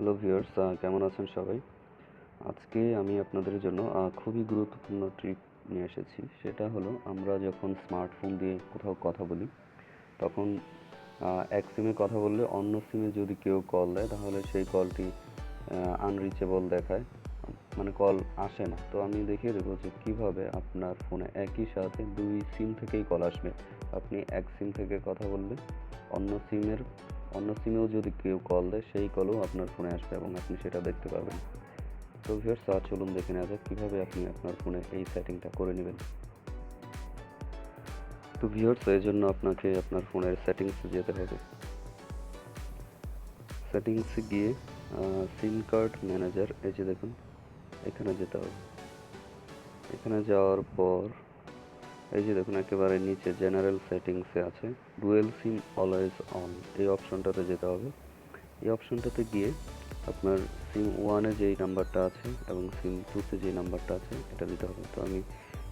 Hello viewers কেমন আছেন সবাই? আজকে আমি আপনাদের জন্য খুবই গুরুত্বপূর্ণ ট্রিক নিয়ে এসেছি। সেটা হলো, আমরা যখন স্মার্টফোন দিয়ে কোথাও কথা বলি, তখন এক সিমে কথা বললে অন্য সিমে যদি কেউ কল দেয়, তাহলে সেই কলটি আনরিচেবল দেখায়। মানে কল আসে না। তো আমি দেখিয়ে দেবো যে কীভাবে আপনার ফোনে একই সাথে দুই সিম থেকেই কল আসবে। আপনি এক সিম থেকে কথা বললে, অন্য সিমের অন্য সিমেও যদি কেউ কল দেয়, সেই কলও আপনার ফোনে আসবে এবং আপনি সেটা দেখতে পাবেন তো ভিউয়ার্স আজ চলুন দেখে নেওয়া যাক কীভাবে আপনি আপনার ফোনে এই সেটিংটা করে নেবেন। তো ভিউয়ার্স এর জন্য আপনাকে আপনার ফোনের সেটিংসে যেতে হবে। সেটিংসে গিয়ে সিম কার্ড ম্যানেজার এই যে দেখুন, এখানে যেতে হবে। এখানে যাওয়ার পর এই যে দেখুন, একেবারে নিচে জেনারেল সেটিংসে আছে ডুয়েল সিম অলওয়েজ অন এই অপশনটাতে যেতে হবে। এই অপশনটাতে গিয়ে আপনার সিম ওয়ানে যেই নাম্বারটা আছে এবং সিম টুতে যে নাম্বারটা আছে, এটা দিতে হবে। তো আমি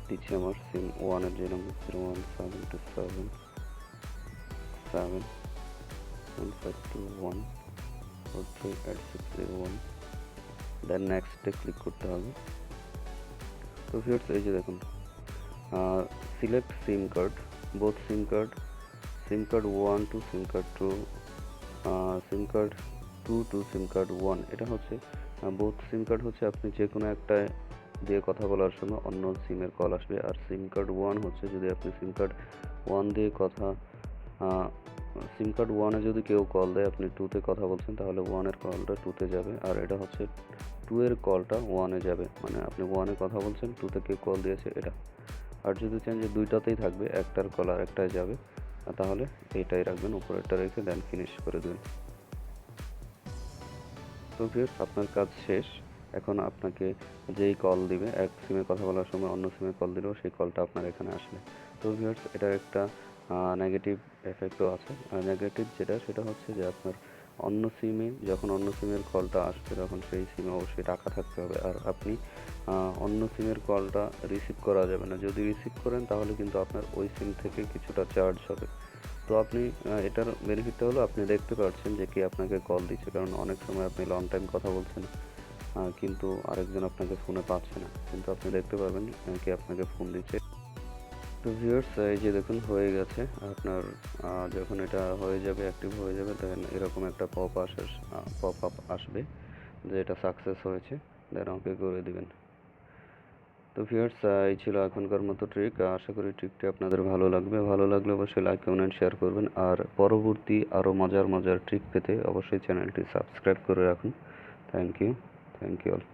দিচ্ছি আমার সিম ওয়ানের যে number zero one seven two seven seven one five two one four three eight six zero one then নেক্সটে ক্লিক করতে হবে। তো ভিউয়ার্স এই যে দেখুন select SIM card both SIM card SIM card one two SIM card two SIM card two two SIM card one এটা হচ্ছে both SIM card হচ্ছে আপনি যে কোনো একটা দিয়ে কথা বলার সময় অন্য সিমের কল আসবে, আর সিম কার্ড ওয়ান হচ্ছে যদি আপনি সিম কার্ড ওয়ান দিয়ে কথা সিম কার্ড ওয়ানে যদি কেউ কল দেয়, আপনি টুতে কথা বলছেন, তাহলে ওয়ানের কলটা টুতে যাবে, আর এটা হচ্ছে টু এর কলটা ওয়ানে যাবে মানে আপনি ওয়ানে কথা বলছেন টুতে কেউ কল দিয়েছে, এটা। আর যদি চান যে দুইটাতেই থাকবে, একটার কল আর একটায় যাবে তাহলে এইটাই রাখবেন, উপরেরটা রেখে দেন ফিনিশ করে দেবেন তো ভিউয়ার্স আপনার কাজ শেষ। এখন আপনাকে যেই কল দিবে, এক সিমে কথা বলার সময় অন্য সিমে কল দিলেও সেই কলটা আপনার এখানে আসবে। তো ভিউয়ার্স এটার একটা নেগেটিভ এফেক্টও আছে। আর নেগেটিভ যেটা, সেটা হচ্ছে যে আপনার অন্য সিমে যখন অন্য সিমের কলটা আসবে, তখন সেই সিমে অবশ্যই টাকা থাকতে হবে। আর আপনি অন্য সিমের কলটা রিসিভ করা যাবে না। যদি রিসিভ করেন, তাহলে কিন্তু আপনার ওই সিম থেকে কিছুটা চার্জ হবে। তো আপনি এটার বেনিফিটটা হলো আপনি দেখতে পাচ্ছেন যে কে আপনাকে কল দিচ্ছে। কারণ অনেক সময় আপনি লং টাইম কথা বলছেন কিন্তু আরেকজন আপনাকে ফোনে পাচ্ছে না। কিন্তু আপনি দেখতে পাবেন কে আপনাকে ফোন দিচ্ছে। তো ভিউয়ার্স এই যে দেখুন, হয়ে গেছে। আপনার যখন এটা হয়ে যাবে অ্যাক্টিভ হয়ে যাবে তখন এরকম একটা পপ আসে পপ আপ আসবে যে এটা সাকসেস হয়েছে। দেন ওকে করে দিবেন। তো ভিউয়ার্স এই ছিল এখনকার মতো ট্রিক আশা করি ট্রিকটি আপনাদের ভালো লাগবে। ভালো লাগলে অবশ্যই লাইক কমেন্ট শেয়ার করবেন। আর পরবর্তী আরও মজার মজার ট্রিক পেতে অবশ্যই চ্যানেলটি সাবস্ক্রাইব করে রাখুন। Thank you thank you all